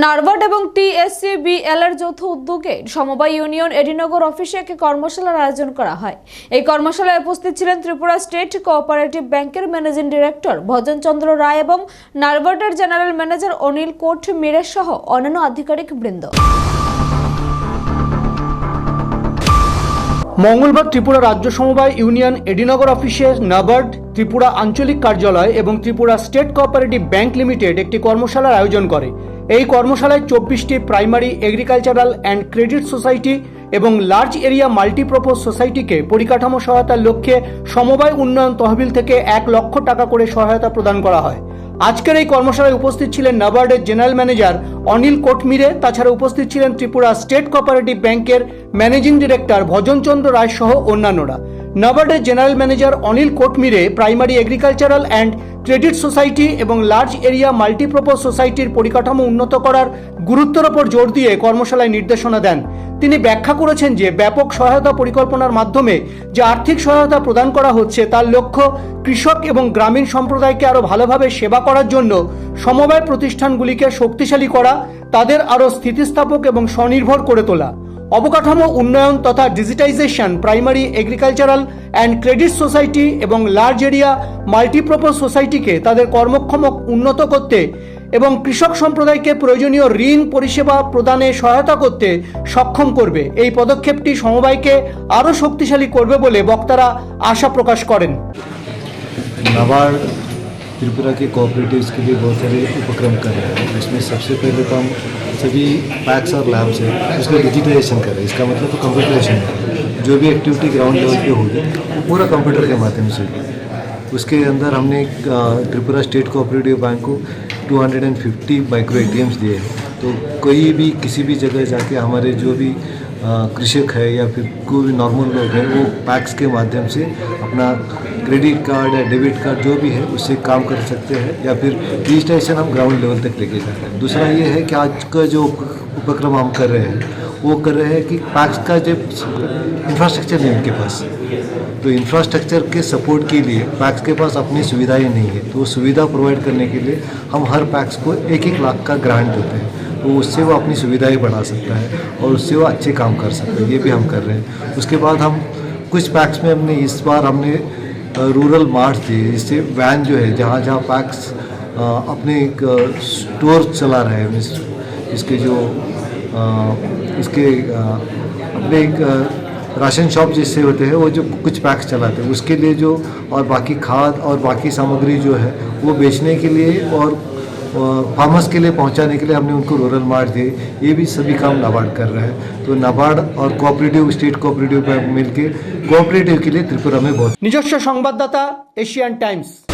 নারবার্ড এবং টিএসসিবিএল এর যৌথ উদ্যোগে সমবায় ইউনিয়ন এডিনগর অফিসে একটি কর্মশালার আয়োজন করা হয়। এই কর্মশালায় উপস্থিত ছিলেন ত্রিপুরা স্টেট কোঅপারেটিভ ব্যাংকের ম্যানেজিং ডিরেক্টর ভজন চন্দ্র রায় এবং নারবার্ডের general manager Anil Kotmire সহ অন্যান্য আধিকারিক বৃন্দ। মঙ্গলবার ত্রিপুরা রাজ্য সমবায় ইউনিয়ন এডিনগর অফিসে নাবার্ড, ত্রিপুরা আঞ্চলিক কার্যালয় এবং Tripura state cooperative bank limited একটি কর্মশালার আয়োজন করে। এই কর্মশালায় চব্বিশটি primary agricultural and credit society এবং লার্জ এরিয়া মাল্টিপ্রপোজ সোসাইটিকে পরিকাঠামো সহায়তার লক্ষ্যে সমবায় উন্নয়ন তহবিল থেকে এক লক্ষ টাকা করে সহায়তা প্রদান করা হয়। আজকের এই কর্মশালায় উপস্থিত ছিলেন নাবার্ডের জেনারেল ম্যানেজার অনিল কোটমিরে, তাছাড়া উপস্থিত ছিলেন ত্রিপুরা স্টেট কোঅপারেটিভ ব্যাংকের ম্যানেজিং ডিরেক্টর ভজনচন্দ্র রায় সহ অন্যান্যরা। নাবার্ডের general manager Anil Kotmire primary agricultural and credit society এবং লার্জ এরিয়া মাল্টিপ্রপোজ সোসাইটির পরিকাঠামো উন্নত করার গুরুত্বের ওপর জোর দিয়ে কর্মশালায় নির্দেশনা দেন। তিনি ব্যাখ্যা করেছেন যে, ব্যাপক সহায়তা পরিকল্পনার মাধ্যমে যে আর্থিক সহায়তা প্রদান করা হচ্ছে, তার লক্ষ্য কৃষক এবং গ্রামীণ সম্প্রদায়কে আরও ভালোভাবে সেবা করার জন্য সমবায় প্রতিষ্ঠানগুলিকে শক্তিশালী করা, তাদের আরও স্থিতিস্থাপক এবং স্বনির্ভর করে তোলা। অবকাঠামো উন্নয়ন তথা digitisation primary agricultural and credit society এবং লার্জ এরিয়া মাল্টিপ্রপোজ সোসাইটিকে তাদের কর্মক্ষম উন্নত করতে এবং কৃষক সম্প্রদায়কে প্রয়োজনীয় ঋণ পরিষেবা প্রদানে সহায়তা করতে সক্ষম করবে। এই পদক্ষেপটি সমবায়কে আরও শক্তিশালী করবে বলে বক্তারা আশা প্রকাশ করেন। আবার त्रिपुरा के कोऑपरेटिव्स के लिए बहुत सारे उपक्रम कर रहे हैं। इसमें सबसे पहले तो हम सभी पैक्स और लैब्स हैं, उसका डिजिटाइजेशन कर रहे हैं। इसका मतलब तो कंप्यूटराइजेशन है। जो भी एक्टिविटी ग्राउंड लेवल पे होगी वो पूरा कंप्यूटर के माध्यम से। उसके अंदर हमने त्रिपुरा स्टेट कोऑपरेटिव बैंक को 250 माइक्रो एटीएम्स दिए हैं। तो कोई भी, किसी भी जगह जाके हमारे जो भी कृषक है या फिर कोई भी नॉर्मल लोग हैं, वो पैक्स के माध्यम से अपना क्रेडिट कार्ड या डेबिट कार्ड जो भी है, उससे काम कर सकते हैं या फिर डिजिटाइजेशन हम ग्राउंड लेवल तक लेके जा रहे हैं। दूसरा ये है कि आज का जो उपक्रम हम कर रहे हैं, वो कर रहे हैं कि पैक्स का जो इंफ्रास्ट्रक्चर नहीं उनके पास तो इंफ्रास्ट्रक्चर के सपोर्ट के लिए पैक्स के पास अपनी सुविधाएँ नहीं है तो सुविधा प्रोवाइड करने के लिए हम हर पैक्स को एक एक लाख का ग्रांट देते हैं। तो उससे वो अपनी सुविधाएँ बढ़ा सकता है और उससे वो अच्छे काम कर सकता है, ये भी हम कर रहे हैं। उसके बाद हम कुछ पैक्स में हमने, इस बार हमने रूरल मार्ट दिए, जिससे वैन जो है, जहाँ जहाँ पैक्स अपने एक स्टोर चला रहे हैं इसके जो इसके अपने एक राशन शॉप जिससे होते हैं, वो जो कुछ पैक्स चलाते हैं, उसके लिए जो, और बाकी खाद और बाकी सामग्री जो है, वो बेचने के लिए और फार्मर्स के लिए पहुंचाने के लिए हमने उनको रूरल मार्ट दिए ये भी सभी काम नाबार्ड कर रहा है तो नाबार्ड और कोऑपरेटिव स्टेट कोऑपरेटिव बैंक मिलके कोऑपरेटिव के लिए त्रिपुरा में बहुत নিজস্ব সংবাদদাতা এশিয়ান টাইমস